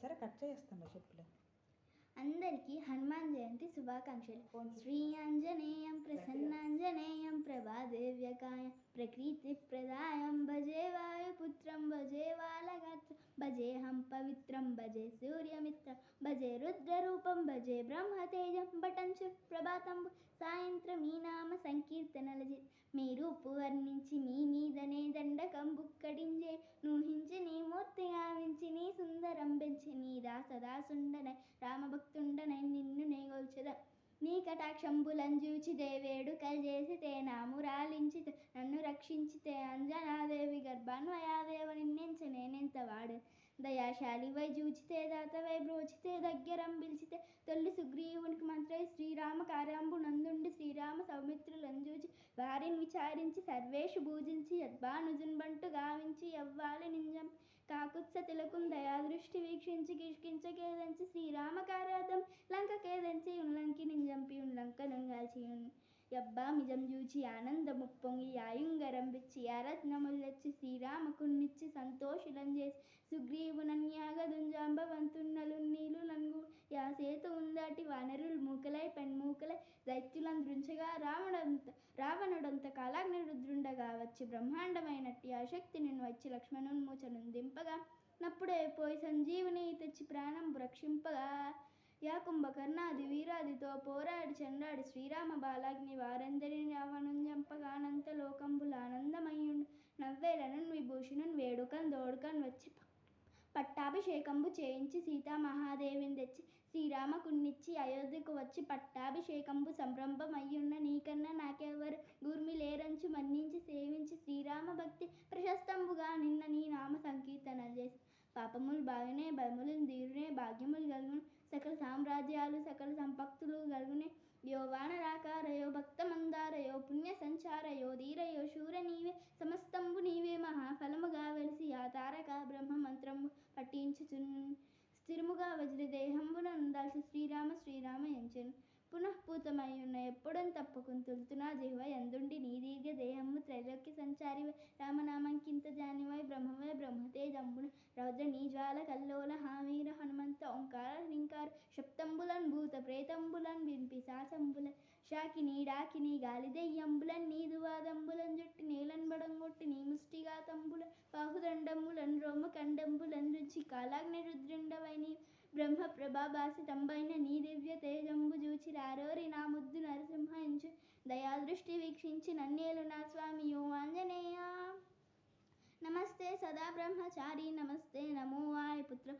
సరే కట్ చేస్తాను చెప్పులే. అందరికీ హనుమాన్ జయంతి శుభాకాంక్షలు. శ్రీ ఆంజనేయం ప్రసన్నాంజనేయం ప్రభాదేవ్యకాయం ప్రకృతి ప్రదాయం భజే వాయుపుత్రం భజే బాలగాత్రం భజేహం పవిత్రం భజే సూర్యమిత్రం భజే రుద్రరూపం భజే బ్రహ్మతేజం బటంచు ప్రభాతం సాయంత్రం ఈ నామ సంకీర్తనల మీ రూపు వర్ణించి మీ మీదనే దండకం బుక్కడించే నూహించి నీ నీ దాసదాసుండనై రామభక్తుండనై నిన్ను నేగొల్చెద నీ కటాక్షంబులంజూచి దేవేడు కలిజేసితే చేసితే నామురాలించితే నన్ను రక్షించితే అంజనాదేవి గర్భాన్వయాదేవ నిన్నెంచ నేనెంత వాడు. దయాశాలి వై చూచితే దాతవై బ్రోచితే దగ్గరం పిలిచితే తొల్లి సుగ్రీవునికి మంత్రై శ్రీరామ కార్యాంబు నందుండి శ్రీరామ సౌమిత్రులంజూచి వారిని విచారించి సర్వేషు పూజించి యద్భానుజున్బంటు గావించి ఎవ్వాలి నింజం కాకుత్స తిలకుం దయాదృష్టి వీక్షించి కిష్కించకేదంచి శ్రీరామ లంకకేదంచి ఉల్లంకి నింజంపి ఉల్లంక నుంగాల్చి ఎబ్బా మిజం చూచి ఆనందము పొంగి యాయుంగరం పిచ్చి యారత్నములొచ్చి శ్రీరామకున్నిచ్చి సంతోషులం చేసి సుగ్రీవునన్యాగదు దైత్యులను రావణంత రావణుడంత కాలాగ్నిరుద్రుండగా వచ్చి బ్రహ్మాండమైనట్టి ఆ శక్తిని వచ్చి లక్ష్మణున్మూచను దింపగా నప్పుడే పోయి సంజీవిని తెచ్చి ప్రాణం రక్షింపగా యా కుంభకర్ణాది వీరాదితో పోరాడి చండాడి శ్రీరామ బాలాగ్ని వారందరిని రావణం చంపగానంత లోకంబుల ఆనందమయ్యుండు. నవ్వేలనన్ విభూషణున్ వేడుకన్ దోడుకన్ వచ్చి పట్టాభిషేకంబు చేయించి సీతామహాదేవిని తెచ్చి శ్రీరామకున్నిచ్చి అయోధ్యకు వచ్చి పట్టాభిషేకంబు సంరంభమయ్యున్న నీకన్నా నాకెవరు గుర్మి లేరంచు మన్నించి సేవించి శ్రీరామ భక్తి ప్రశస్తంబుగా నిన్న నీ నామ సంకీర్తన చేసి పాపములు బాగునే బలములు దీరునే భాగ్యములు కలుగును. సకల సామ్రాజ్యాలు సకల సంపక్తులు కలుగునే. యో వానరాకారయో భక్త మందారయో పుణ్య సంచారయో ధీరయో శూర నీవే. సమస్తంబు నీవే మహాఫలముగా వెలిసి ఆ తారక బ్రహ్మ మంత్రము పఠించుచున్. స్థిరముగా వజ్రదేహంబున ఉండాల్సి శ్రీరామ శ్రీరామ ఎంచెను. పునఃపూతమై ఉన్న ఎప్పుడని తప్పకుని తులుతున్నా జిహ్వ ఎందుండి నీ దీర్ఘ దేహము త్రైలోక్య సంచారివై. రామనామంకింత జానివై బ్రహ్మవై బ్రహ్మతేజంబున రౌద్ర నీజ్వాల కల్లోల హామీర హనుమ భూత ప్రేతంబులన్ వింపి సాసంబుల షాకిని డాకిని గాలిదెయ్యంబులన్ నీదువాదంబులన్ జుట్టి నీలన్ బడంగొట్టి నీ ముష్టిగాతంబుల బాహుదండంబులన్ రోమ కండంబులన్ రుచి కాలాగ్ని రుద్రుండవైని నీ బ్రహ్మ ప్రభాభాసితంబైన నీ దివ్య తేజంబు చూచి రారోరి నా ముద్దు నరసింహించు దయాదృష్టి వీక్షించి నన్నేలు నా స్వామి ఓ ఆంజనేయ. నమస్తే సదా బ్రహ్మచారి నమస్తే నమో వాయుపుత్ర. పుత్రం